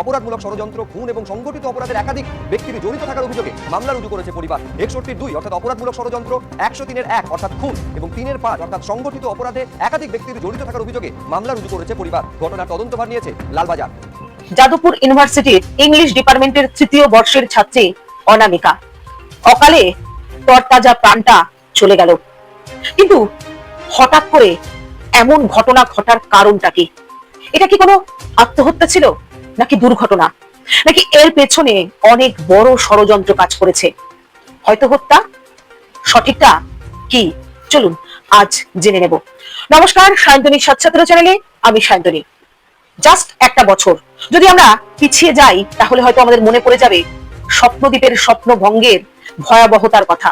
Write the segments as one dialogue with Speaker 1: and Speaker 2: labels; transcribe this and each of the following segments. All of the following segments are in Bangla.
Speaker 1: অপরাধমূলক ষড়যন্ত্র, খুন এবং সংগঠিত অপরাধের একাধিক ব্যক্তির জড়িত থাকার অভিযোগে মামলা রুজু করেছে পরিবার। একষট্টির দুই, অর্থাৎ অপরাধমূলক ষড়যন্ত্র, একশো তিনের এক, অর্থাৎ খুন এবং তিনের পাঁচ, অর্থাৎ সংগঠিত অপরাধে একাধিক ব্যক্তির জড়িত থাকার অভিযোগে মামলা রুজু করেছে পরিবার। ঘটনার তদন্তভার নিয়েছে লালবাজার।
Speaker 2: যাদবপুর ইউনিভার্সিটির ইংলিশ ডিপার্টমেন্টের তৃতীয় বর্ষের ছাত্রী অনামিকা। অকালে তরতাজা প্রাণটা চলে গেল। কিন্তু হঠাৎ করে এমন ঘটনা ঘটার কারণটা কি? এটা কি কোনো আত্মহত্যা ছিল? নাকি দুর্ঘটনা? নাকি এর পেছনে অনেক বড় ষড়যন্ত্র কাজ করেছে? হয়তো হত্যা? সঠিকটা কি? চলুন, আজ জেনে নেব। নমস্কার, সায়ন্তনী সচ্ছাত্র চ্যানেলে আমি সায়ন্তনী। জাস্ট একটা বছর। যদি আমরা পিছিয়ে যাই, তাহলে হয়তো আমাদের মনে পড়ে যাবে স্বপ্নদ্বীপের স্বপ্ন ভঙ্গের ভয়াবহতার কথা।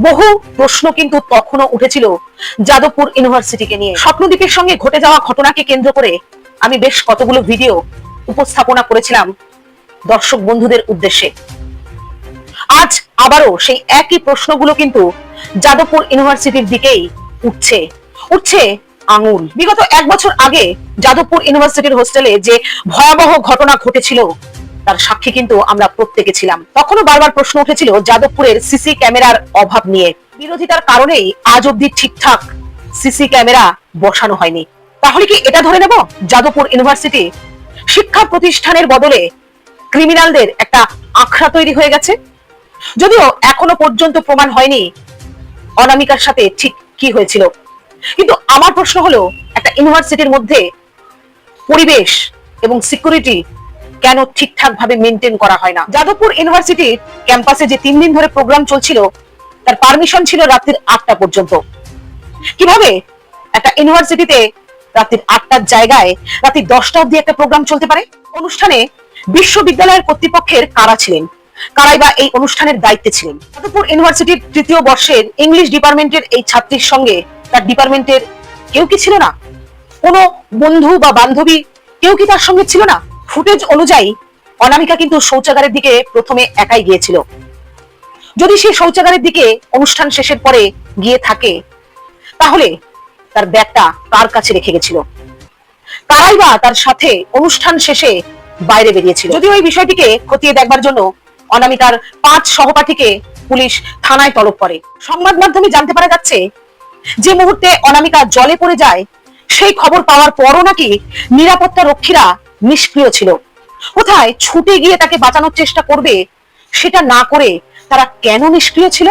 Speaker 2: বহু প্রশ্ন কিন্তু তখনও উঠেছিল যাদবপুর ইউনিভার্সিটিকে নিয়ে। স্বপ্নদ্বীপের সঙ্গে ঘটে যাওয়া ঘটনাকে কেন্দ্র করে আমি বেশ কতগুলো ভিডিও উপস্থাপনা করেছিলাম দর্শক বন্ধুদের উদ্দেশ্যে। আজ আবারও সেই একই প্রশ্নগুলো কিন্তু যাদবপুর ইউনিভার্সিটির দিকেই উঠছে। উঠছে আঙুল। বিগত এক বছর আগে যাদবপুর ইউনিভার্সিটির হোস্টেলে যে ভয়াবহ ঘটনা ঘটেছিল, তার সাক্ষী কিন্তু আমরা প্রত্যেকে ছিলাম। তখনও বারবার প্রশ্ন উঠেছিল যাদবপুরের সিসি ক্যামেরার অভাব নিয়ে। বিরোধিতার কারণেই আজ অব্দি ঠিকঠাক সিসি ক্যামেরা বসানো হয়নি। তাহলে কি এটা ধরে নেব? যাদবপুর ইউনিভার্সিটি শিক্ষা প্রতিষ্ঠানের বদলে ক্রিমিনালদের একটা আখড়া তৈরি হয়ে গেছে। যদিও এখনও পর্যন্ত প্রমাণ হয়নি অনামিকার সাথে ঠিক কি হয়েছিল। কিন্তু আমার প্রশ্ন হলো, একটা ইউনিভার্সিটির মধ্যে পরিবেশ এবং সিকিউরিটি কেন ঠিকঠাক ভাবে মেনটেন করা হয় না? যাদবপুর ইউনিভার্সিটির ক্যাম্পাসে যে তিন দিন ধরে প্রোগ্রাম চলছিল, তার পারমিশন ছিল রাত্রির আটটা পর্যন্ত। কীভাবে একটা ইউনিভার্সিটিতে রাত্রির আটটার জায়গায় রাত্রি দশটা অব্দি একটা প্রোগ্রাম চলতে পারে। অনুষ্ঠানে বিশ্ববিদ্যালয়ের কর্তৃপক্ষের কারা ছিলেন? কারাই বা এই অনুষ্ঠানের দায়িত্বে ছিলেন? যাদবপুর ইউনিভার্সিটির তৃতীয় বর্ষের ইংলিশ ডিপার্টমেন্টের এই ছাত্রীর সঙ্গে তার ডিপার্টমেন্টের কেউ কি ছিল না? কোনো বন্ধু বা বান্ধবী কেউ কি তার সঙ্গে ছিল না? ফুটেজ অনুযায়ী অনামিকা কিন্তু শৌচাগারের দিকে প্রথমে একাই গিয়েছিল। যদি সে শৌচাগারের দিকে অনুষ্ঠান শেষের পরে গিয়ে থাকে, তাহলে তার ব্যাগটা কার কাছে রেখে গেছিল? কারাই বা তার সাথে অনুষ্ঠান শেষে বাইরে বেরিয়েছিল? যদিও এই বিষয়টিকে খতিয়ে দেখবার জন্য অনামিকার পাঁচ সহপাঠীকে পুলিশ থানায় তলব করে। সংবাদ মাধ্যমে জানতে পারা যাচ্ছে, যে মুহূর্তে অনামিকা জলে পড়ে যায়, সেই খবর পাওয়ার পরও নাকি নিরাপত্তা রক্ষীরা নিষ্ক্রিয় ছিল। কোথায় ছুটে গিয়ে তাকে বাঁচানোর চেষ্টা করবে, সেটা না করে তারা কেন নিষ্ক্রিয় ছিল?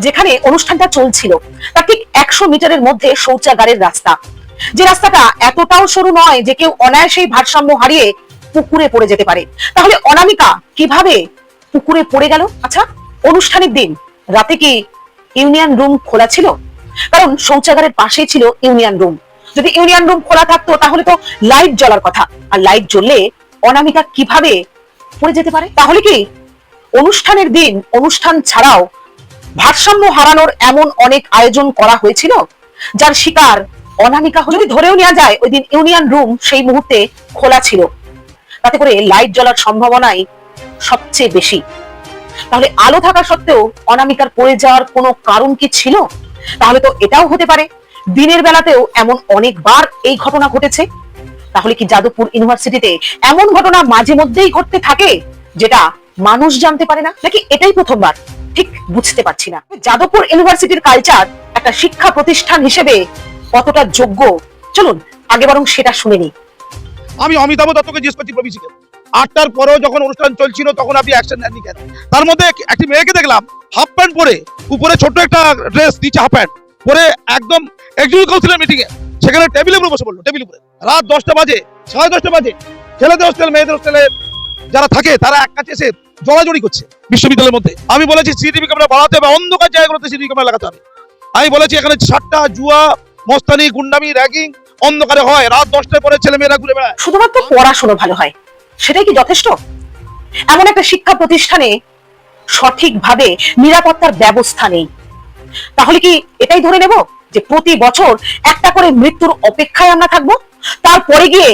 Speaker 2: যেখানে অনুষ্ঠানটা চলছিল তার ঠিক একশো মিটারের মধ্যে শৌচাগারের রাস্তা। যে রাস্তাটা এতটাও সরু নয় যে কেউ অনায়াসেই ভারসাম্য হারিয়ে পুকুরে পড়ে যেতে পারে। তাহলে অনামিকা কীভাবে পুকুরে পড়ে গেল? আচ্ছা অনুষ্ঠানের দিন রাতে কি ইউনিয়ন রুম খোলা ছিল? কারণ শৌচাগারের পাশেই ছিল ইউনিয়ন রুম। যদি ইউনিয়ন রুম খোলা থাকতো, তাহলে তো লাইট জ্বলার কথা। আর লাইট জ্বললে অনামিকা কীভাবে পড়ে যেতে পারে? তাহলে কি অনুষ্ঠানের দিন, অনুষ্ঠান ছাড়াও ভারসাম্য হারানোর এমন অনেক আয়োজন করা হয়েছিল, যার শিকার অনামিকা। যদি ধরেও নেওয়া যায়, ওই দিন ইউনিয়ন রুম সেই মুহূর্তে খোলা ছিল। তাতে করে লাইট জ্বলার সম্ভাবনাই সবচেয়ে বেশি। তাহলে আলো থাকা সত্ত্বেও অনামিকার পড়ে যাওয়ার কোনো কারণ কি ছিল? তাহলে তো এটাও হতে পারে। দিনের বেলাতেও এমন অনেকবার এই ঘটনা ঘটেছে। তাহলে কি যাদবপুর ইউনিভার্সিটিতে এমন ঘটনা মাঝে মধ্যেই ঘটতে থাকে, যেটা মানুষ জানতে পারে না? নাকি এটাই প্রথমবার? ঠিক বুঝতে পারছি না। যাদবপুর ইউনিভার্সিটির কালচার একটা শিক্ষা প্রতিষ্ঠান হিসেবে কতটা যোগ্য? চলুন, আগে বরং সেটা শুনে নিই।
Speaker 3: আমি অমিতাভ দত্তকে জিজ্ঞেস করছি প্রবিশিকে আটটার পরেও যখন অনুষ্ঠান চলছিল, তখন আপনি অ্যাকশন নেননি কেন? তার মধ্যে একটি মেয়েকে দেখলাম হাফ প্যান্ট পরে, উপরে ছোট্ট একটা ড্রেস নিচে হাফ প্যান্ট পরে একদম এক্সিকিউটিভ কাউন্সিলের মিটিংয়ে সেখানে টেবিলের উপরে বসে পড়ল টেবিল উপরে। রাত দশটা বাজে, সাড়ে দশটা বাজে, ছেলেদের হোস্টেল মেয়েদের হোস্টেলে যারা থাকে, তারা এক কাছে এসে জড়াজড়ি করছে বিশ্ববিদ্যালয়ের মধ্যে। আমি বলেছি, সিসিটিভি ক্যামেরা বাড়াতে হবে, অন্ধকার জায়গাগুলোতে সিসিটিভি ক্যামেরা লাগাতে হবে। আমি বলেছি, এখানে সাতটা জুয়া, মস্তানি, গুন্ডামি, র্যাগিং অন্ধকারে হয়। রাত দশটার পরে ছেলে মেয়েরা ঘুরে বেড়ায়।
Speaker 2: শুধুমাত্র পড়াশোনা ভালো হয়। সেটাই কি যথেষ্ট? এমন একটা শিক্ষা প্রতিষ্ঠানে সঠিকভাবে নিরাপত্তার ব্যবস্থা নেই। তাহলে কি এটাই ধরে নেব যে প্রতি বছর একটা করে মৃত্যুর অপেক্ষায় আমরা থাকব? তারপরে গিয়ে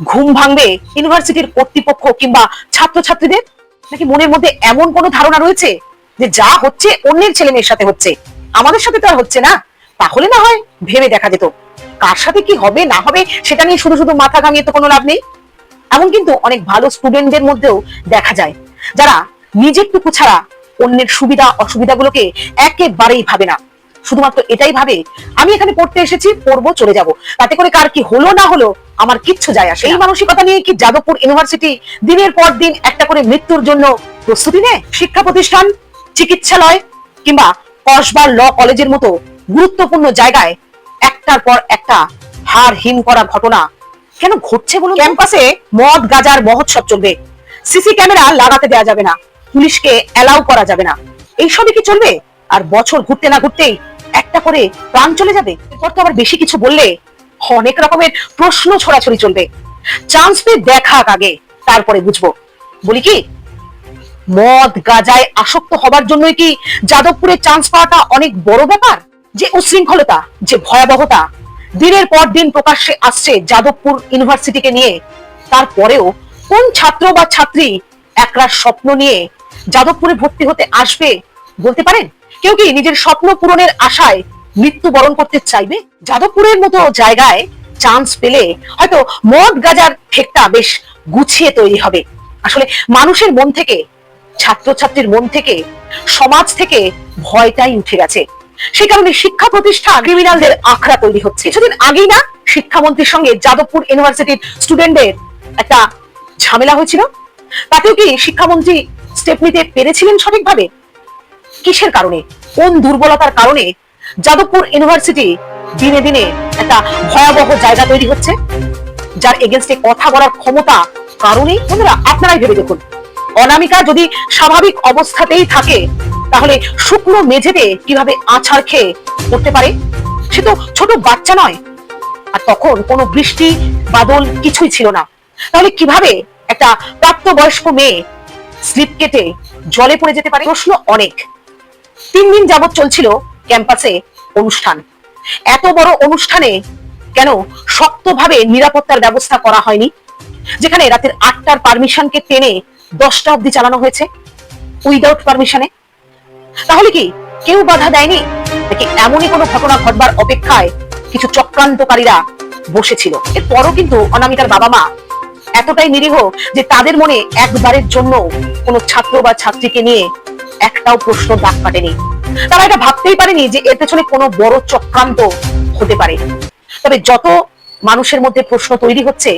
Speaker 2: ঘুম ভাঙবে ইউনিভার্সিটির কর্তৃপক্ষ কিংবা ছাত্রছাত্রীদের? নাকি মনের মধ্যে এমন কোনো ধারণা রয়েছে যে যা হচ্ছে অন্যের ছেলে মেয়ের সাথে হচ্ছে? আমাদের সাথে তো আর হচ্ছে না। তাহলে না হয় ভেবে দেখা যেত। কার সাথে কি হবে, না হবে, সেটা নিয়ে শুধু শুধু মাথা ঘামিয়ে তো কোনো লাভ নেই। এমন কিন্তু অনেক ভালো স্টুডেন্টদের মধ্যেও দেখা যায়, যারা নিজের টুকু ছাড়া অন্যের সুবিধা অসুবিধাগুলোকে একেবারেই ভাবে না। শুধুমাত্র এটাই ভাবে আমি এখানে পড়তে এসেছি পড়ব চলে যাব। তাতে করে কার কি হলো না হলো আমার কিচ্ছু যায় আসে এই মানসিকতা নিয়ে কি যাদবপুর ইউনিভার্সিটি দিনের পর দিন একটা করে মৃত্যুর জন্য প্রস্তুতি নেয়? শিক্ষা প্রতিষ্ঠান চিকিৎসালয় কিংবা কসবা ল কলেজের মতো গুরুত্বপূর্ণ জায়গায় একটার পর একটা হার হিম করা ঘটনা কেন ঘটছে বলুন ক্যাম্পাসে মদ গাজার মহোৎসব চলবে। সিসি ক্যামেরা লাগাতে দেওয়া যাবে না। পুলিশকে অ্যালাউ করা যাবে না। এইসবই কি চলবে? আর বছর ঘুরতে না ঘুরতেই একটা করে প্রাণ চলে যাবে? এরপর তো আবার বেশি কিছু বললে অনেক রকমের প্রশ্ন ছড়াছড়ি চলবে। চান্স পেয়ে দেখাক আগে তারপরে বুঝব। বলি কি, মদ, গাজায় আসক্ত হবার জন্যই কি যাদবপুরে চান্স পাওয়াটা অনেক বড় ব্যাপার? যে উশৃঙ্খলতা, যে ভয়াবহতা, দিনের পর দিন প্রকাশ্যে আসছে যাদবপুর ইউনিভার্সিটিকে নিয়ে। তারপরেও কোন ছাত্র বা ছাত্রী একরাশ স্বপ্ন নিয়ে যাদবপুরে ভর্তি হতে আসবে বলতে পারেন? কেউ কি নিজের স্বপ্ন পূরণের আশায় মৃত্যুবরণ করতে চাইবে? যাদবপুরের মতো জায়গায় চান্স পেলে হয়তো মদ গাজার ঠেকটা বেশ গুছিয়ে তৈরি হবে। আসলে মানুষের মন থেকে, ছাত্রছাত্রীর মন থেকে, সমাজ থেকে ভয়টাই উঠে গেছে। সে কারণে শিক্ষা প্রতিষ্ঠান ক্রিমিনালদের আখড়া তৈরি হচ্ছে। কিছুদিন আগেই না শিক্ষামন্ত্রীর সঙ্গে যাদবপুর ইউনিভার্সিটির স্টুডেন্টদের একটা ঝামেলা হয়েছিল। তাতেও কি শিক্ষামন্ত্রী স্টেপ নিতে পেরেছিলেন সঠিকভাবে? কিসের কারণে? কোন দুর্বলতার কারণে? যাদবপুর ইউনিভার্সিটি দিনে দিনে একটা ভয়াবহ জায়গা তৈরি হচ্ছে, যার এগেনস্টে কথা বলার ক্ষমতা কারণেই বন্ধুরা, আপনারাই ভেবে দেখুন। অনামিকা যদি স্বাভাবিক অবস্থাতেই থাকে, তাহলে শুকনো মেঝেতে কীভাবে আছাড় খেয়ে পড়তে পারে? সে তো ছোট বাচ্চা নয়। আর তখন কোনো বৃষ্টি, বাদল কিছুই ছিল না। তাহলে কীভাবে একটা প্রাপ্তবয়স্ক মেয়ে স্লিপ কেটে জলে পড়ে যেতে পারে? প্রশ্ন অনেক। তিন দিন যাবৎ চলছিল ক্যাম্পাসে অনুষ্ঠান। এত বড় অনুষ্ঠানে কেন শক্তভাবে নিরাপত্তার ব্যবস্থা করা হয়নি? যেখানে রাতের আটটার পারমিশনকে টেনে দশটা অবধি চালানো হয়েছে উইদাউট পারমিশনে তাহলে কি কেউ বাধা দেয়নি? নাকি এমনই কোনো ঘটনা ঘটবার অপেক্ষায় কিছু চক্রান্তকারীরা বসেছিল? এরপরও কিন্তু অনামিকার বাবা মা এতটাই নিরীহ যে তাদের মনে একবারের জন্য কোনো ছাত্র বা ছাত্রীকে নিয়ে একটাও প্রশ্ন দাগ কাটেনি। তারা এটা ভাবতেই পারেনি যে এর পেছনে কোনো বড় চক্রান্ত হতে পারে। তবে যত মানুষের মধ্যে প্রশ্ন তৈরি হচ্ছে,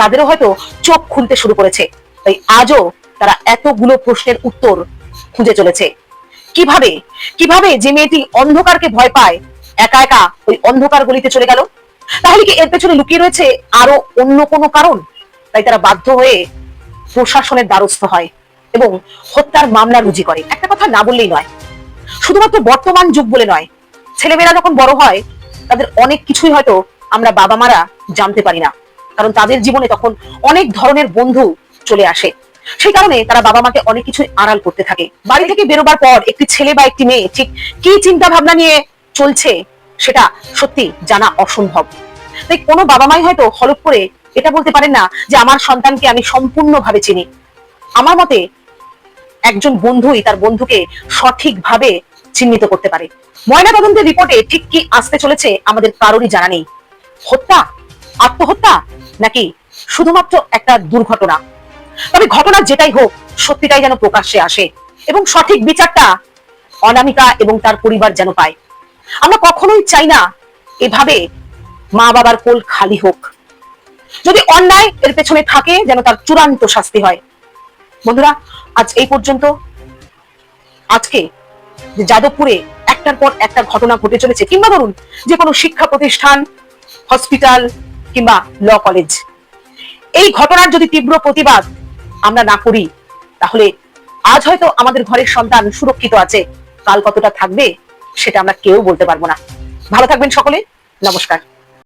Speaker 2: তাদেরও হয়তো চোখ খুলতে শুরু করেছে। তাই আজও তারা এতগুলো প্রশ্নের উত্তর খুঁজে চলেছে। কীভাবে কীভাবে যে মেয়েটি অন্ধকারকে ভয় পায়, একা একা ওই অন্ধকার গলিতে চলে গেল? তাহলে কি এর পেছনে লুকিয়ে রয়েছে আরও অন্য কোনো কারণ? তাই তারা বাধ্য হয়ে প্রশাসনের দ্বারস্থ হয়। এবং হত্যার মামলা রুজি করে। একটা কথা না বললেই নয়। শুধুমাত্র বর্তমান যুগ বলে নয়, ছেলেমেয়েরা যখন বড় হয়, তাদের অনেক কিছুই হয়তো আমরা বাবা মারা জানতে পারি না। কারণ তাদের জীবনে তখন অনেক ধরনের বন্ধু চলে আসে। সেই কারণে তারা বাবা মাকে অনেক কিছু আড়াল করতে থাকে। বাড়ি থেকে বেরোবার পর একটি ছেলে বা একটি মেয়ে ঠিক কি চিন্তা ভাবনা নিয়ে চলছে, সেটা সত্যি জানা অসম্ভব। তাই কোনো বাবা মাই হয়তো হলপ করে এটা বলতে পারেন না যে, আমার সন্তানকে আমি সম্পূর্ণভাবে চিনি। আমার মতে একজন বন্ধুই তার বন্ধুকে সঠিকভাবে চিহ্নিত করতে পারে। ময়নাতদন্তের রিপোর্টে ঠিক কি আসতে চলেছে আমাদের কারোরই জানা নেই। হত্যা, আত্মহত্যা নাকি শুধুমাত্র একটা দুর্ঘটনা? তবে ঘটনা যেটাই হোক, সত্যিটাই যেন প্রকাশ্যে আসে এবং সঠিক বিচারটা অনামিকা এবং তার পরিবার যেন পায়। আমরা কখনোই চাই না এভাবে মা বাবার কোল খালি হোক। যদি অন্যায় এর পেছনে থাকে, যেন তার চূড়ান্ত শাস্তি হয়। বন্ধুরা, আজ এই পর্যন্ত। আজকে যাদবপুরে একটার পর একটা ঘটনা ঘটে চলেছে, কিংবা ধরুন যে কোনো শিক্ষা প্রতিষ্ঠান, হসপিটাল, কিংবা ল কলেজ, এই ঘটনার যদি তীব্র প্রতিবাদ আমরা না করি, তাহলে আজ হয়তো আমাদের ঘরের সন্তান সুরক্ষিত আছে। কাল কতটা থাকবে, সেটা আমরা কেউ বলতে পারব না। ভালো থাকবেন সকলে। নমস্কার।